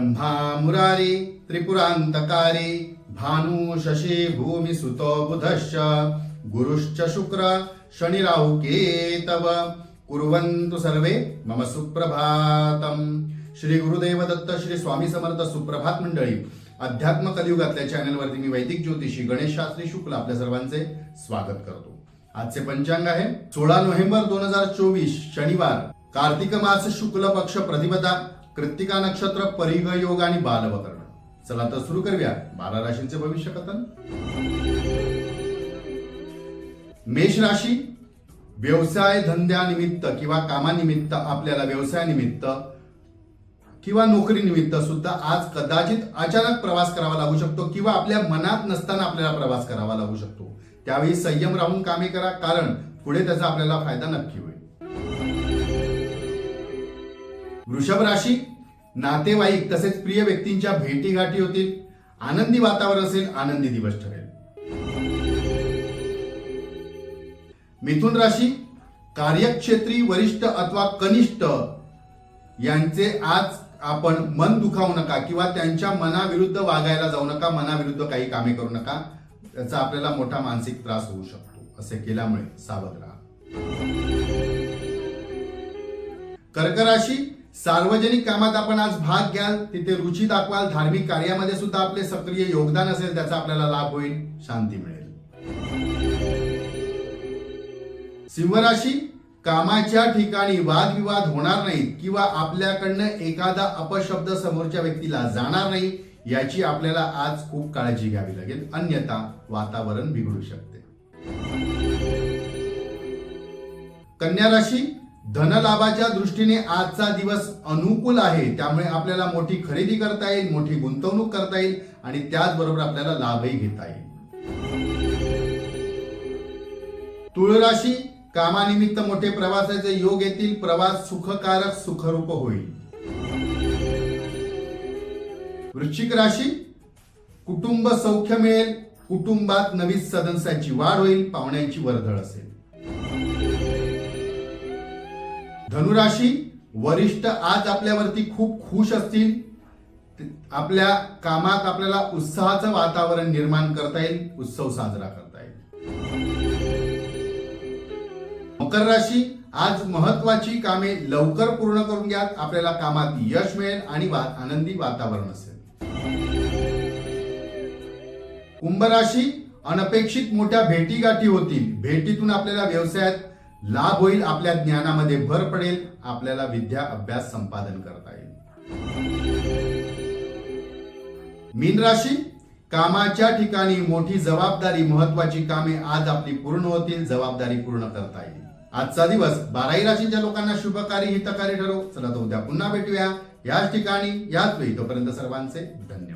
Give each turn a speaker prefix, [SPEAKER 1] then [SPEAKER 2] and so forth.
[SPEAKER 1] मुरारी त्रिपुरांतकारी भानु शशी भूमी सुतो बुधश्च गुरुश्च शुक्र शनिराव केतव। कुर्वन्तु सर्वे मम सुप्रभातम। श्री गुरुदेव दत्त श्री स्वामी समर्थ सुप्रभात मंडळी अध्यात्म कलियुगातल्या चॅनलवरती मी वैदिक ज्योतिषी गणेश शास्त्री शुक्ल आपल्या सर्वांचे स्वागत करतो. आजचे पंचांग आहे सोळा नोव्हेंबर दोन हजार चोवीस शनिवार कार्तिक मास शुक्ल पक्ष प्रतिपदा कृत्तिका नक्षत्र परिग योग आणि बालवकर्ण. चला तर सुरू करूया. बारा राशींचे भविष्य कथन. मेष राशी व्यवसाय धंद्यानिमित्त किंवा कामानिमित्त आपल्याला व्यवसायानिमित्त किंवा नोकरीनिमित्त सुद्धा आज कदाचित अचानक प्रवास करावा लागू शकतो किंवा आपल्या मनात नसताना आपल्याला प्रवास करावा लागू शकतो. त्यावेळी संयम राहून कामे करा कारण पुढे त्याचा आपल्याला फायदा नक्की होईल. वृषभ राशी नातेवाईक तसेच प्रिय व्यक्तींच्या भेटी गाठी होतील. आनंदी वातावरण असेल आनंदी दिवस ठरेल. मिथुन राशी कार्यक्षेत्री वरिष्ठ अथवा कनिष्ठ यांचे आज आपण मन दुखावू नका किंवा त्यांच्या मनाविरुद्ध वागायला जाऊ नका मनाविरुद्ध काही कामे करू नका. त्याचा आपल्याला मोठा मानसिक त्रास होऊ शकतो असे केल्यामुळे सावध राहा. कर्क राशी सार्वजनिक कामात आपण आज भाग घ्याल. तिथे रुची दाखवाल. धार्मिक कार्यामध्ये सुद्धा आपले सक्रिय योगदान असेल त्याचा आपल्याला लाभ होईल शांती मिळेल. सिंहराशी कामाच्या ठिकाणी वादविवाद होणार नाहीत किंवा आपल्याकडनं एखादा अपशब्द समोरच्या व्यक्तीला जाणार नाही याची आपल्याला आज खूप काळजी घ्यावी लागेल. अन्यथा वातावरण बिघडू शकते. कन्या राशी धनलाभाच्या दृष्टीने आजचा दिवस अनुकूल आहे. त्यामुळे आपल्याला मोठी खरेदी करता येईल मोठी गुंतवणूक करता येईल आणि त्याचबरोबर आपल्याला लाभही घेता येईल. तुळ राशी कामानिमित्त मोठे प्रवासाचे योग येतील. प्रवास सुखकारक सुखरूप होईल. वृश्चिक राशी कुटुंब सौख्य मिळेल. कुटुंबात नवीन सदस्याची वाढ होईल. पाहुण्यांची वर्दळ असेल. धनुराशी वरिष्ठ आज आपल्यावरती खूप खुश असतील. आपल्या कामात आपल्याला उत्साहाचं वातावरण निर्माण करता येईल उत्सव साजरा करता येईल. मकर राशी आज महत्वाची कामे लवकर पूर्ण करून घ्या आपल्याला कामात यश मिळेल आणि वा- आनंदी वातावरण असेल. कुंभ राशी अनपेक्षित मोठ्या भेटीगाठी होतील. भेटीतून आपल्याला व्यवसायात लाभ होईल आपल्या ज्ञानामध्ये भर पडेल आपल्याला विद्या अभ्यास संपादन करता येईल. मीन राशी कामाच्या ठिकाणी मोठी जबाबदारी महत्वाची कामे आज आपली पूर्ण होतील जबाबदारी पूर्ण करता येईल. आजचा दिवस बाराही राशीच्या लोकांना शुभकारी हितकारी ठरो चला तर उद्या पुन्हा भेटूया. याच ठिकाणी याच वेळी. तोपर्यंत सर्वांचे धन्यवाद.